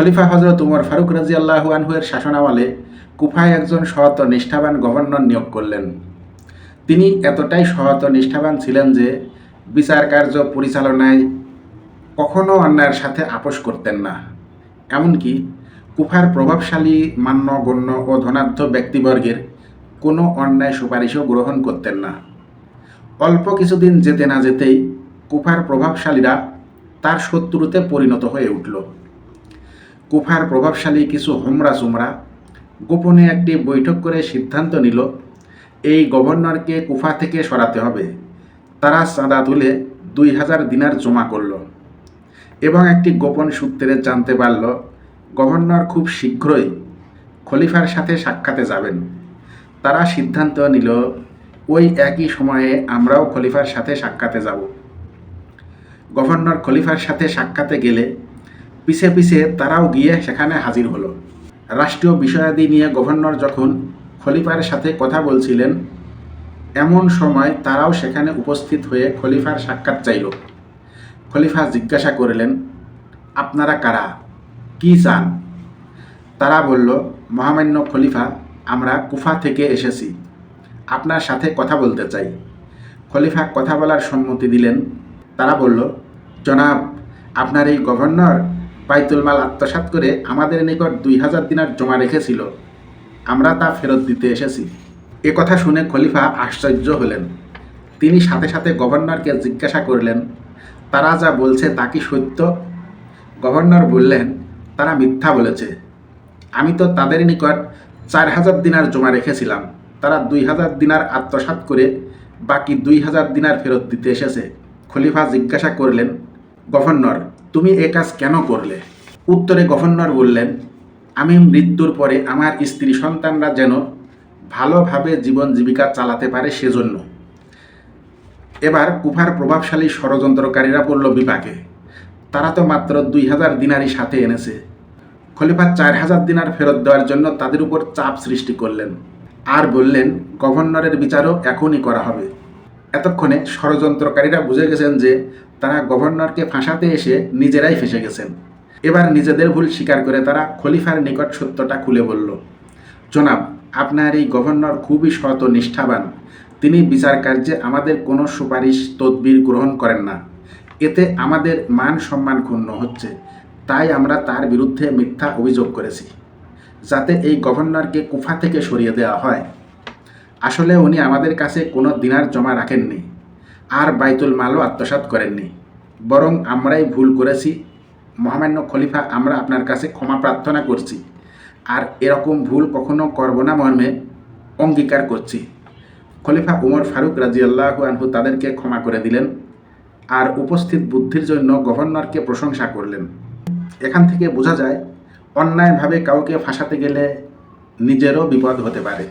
খলিফা হজরত উমর ফারুক রাজি আল্লাহ আনহুয়ের শাসনামলে কুফায় একজন সহত নিষ্ঠাবান গভর্নর নিয়োগ করলেন। তিনি এতটাই সহত নিষ্ঠাবান ছিলেন যে বিচার কার্য পরিচালনায় কখনো অন্যায়ের সাথে আপোষ করতেন না। এমনকি কুফার প্রভাবশালী, মান্য, গণ্য ও ধনাঢ্য ব্যক্তিবর্গের কোনো অন্যায় সুপারিশও গ্রহণ করতেন না। অল্প কিছুদিন যেতে না যেতেই কুফার প্রভাবশালীরা তার শত্রুতে পরিণত হয়ে উঠল। কুফার প্রভাবশালী কিছু হোমরা চুমরা গোপনে একটি বৈঠক করে সিদ্ধান্ত নিল, এই গভর্নরকে কুফা থেকে সরাতে হবে। তারা চাঁদা তুলে দুই হাজার দিনার জমা করল এবং একটি গোপন সূত্রে জানতে পারল, গভর্নর খুব শীঘ্রই খলিফার সাথে সাক্ষাতে যাবেন। তারা সিদ্ধান্ত নিল, ওই একই সময়ে আমরাও খলিফার সাথে সাক্ষাতে যাব। গভর্নর খলিফার সাথে সাক্ষাতে গেলে পিছে পিছে তারাও গিয়ে সেখানে হাজির হলো। রাষ্ট্রীয় বিষয়াদি নিয়ে গভর্নর যখন খলিফার সাথে কথা বলছিলেন, এমন সময় তারাও সেখানে উপস্থিত হয়ে খলিফার সাক্ষাৎ চাইল। খলিফা জিজ্ঞাসা করলেন, আপনারা কারা? কি চান? তারা বলল, মহামান্য খলিফা, আমরা কুফা থেকে এসেছি। আপনার সাথে কথা বলতে চাই। খলিফা কথা বলার সম্মতি দিলেন। তারা বলল, জনাব, আপনার এই গভর্নর বাইতুল মাল আত্মসাৎ করে আমাদের নিকট দুই হাজার দিনার জমা রেখেছিল। আমরা তা ফেরত দিতে এসেছি। এ কথা শুনে খলিফা আশ্চর্য হলেন। তিনি সাথে সাথে গভর্নরকে জিজ্ঞাসা করলেন, তারা যা বলছে তা কি সত্য? গভর্নর বললেন, তারা মিথ্যা বলেছে। আমি তো তাদের নিকট চার হাজার দিনার জমা রেখেছিলাম। তারা দুই হাজার দিনার আত্মসাৎ করে বাকি দুই হাজার দিনার ফেরত দিতে এসেছে। খলিফা জিজ্ঞাসা করলেন, গভর্নর তুমি এ কাজ কেন করলে? উত্তরে গভর্নর বললেন, আমি মৃত্যুর পরে আমার স্ত্রী সন্তানরা যেন ভালোভাবে জীবন জীবিকা চালাতে পারে সেজন্য। এবার কুফার প্রভাবশালী ষড়যন্ত্রকারীরা পড়ল বিপাকে। তারা তো মাত্র দুই হাজার দিনারই সাথে এনেছে। খলিফা চার হাজার দিনার ফেরত দেওয়ার জন্য তাদের উপর চাপ সৃষ্টি করলেন। আর বললেন, গভর্নরের বিচারও এখনই করা হবে। এতক্ষণে ষড়যন্ত্রকারীরা বুঝে গেছেন যে তারা গভর্নরকে ফাঁসাতে এসে নিজেরাই ফেসে গেছেন। এবার নিজেদের ভুল স্বীকার করে তারা খলিফার নিকট সত্যটা খুলে বলল, জনাব, আপনার এই গভর্নর খুবই শত নিষ্ঠাবান। তিনি বিচার কার্যে আমাদের কোনো সুপারিশ তদবির গ্রহণ করেন না। এতে আমাদের মান সম্মান ক্ষুণ্ণ হচ্ছে। তাই আমরা তার বিরুদ্ধে মিথ্যা অভিযোগ করেছি। যাতে এই গভর্নরকে কুফা থেকে সরিয়ে দেওয়া হয়। আসলে উনি আমাদের কাছে কোনো দিনার জমা রাখেননি, আর বাইতুল মালও আত্মসাৎ করেননি। বরং আমরাই ভুল করেছি। মহামান্য খলিফা, আমরা আপনার কাছে ক্ষমা প্রার্থনা করছি। আর এরকম ভুল কখনো করব না মর্মে অঙ্গীকার করছি। খলিফা উমর ফারুক রাজিয়াল্লাহু আনহু তাদেরকে ক্ষমা করে দিলেন, আর উপস্থিত বুদ্ধির জন্য গভর্নরকে প্রশংসা করলেন। এখান থেকে বোঝা যায়, অন্যায়ভাবে কাউকে ফাঁসাতে গেলে নিজেরও বিপদ হতে পারে।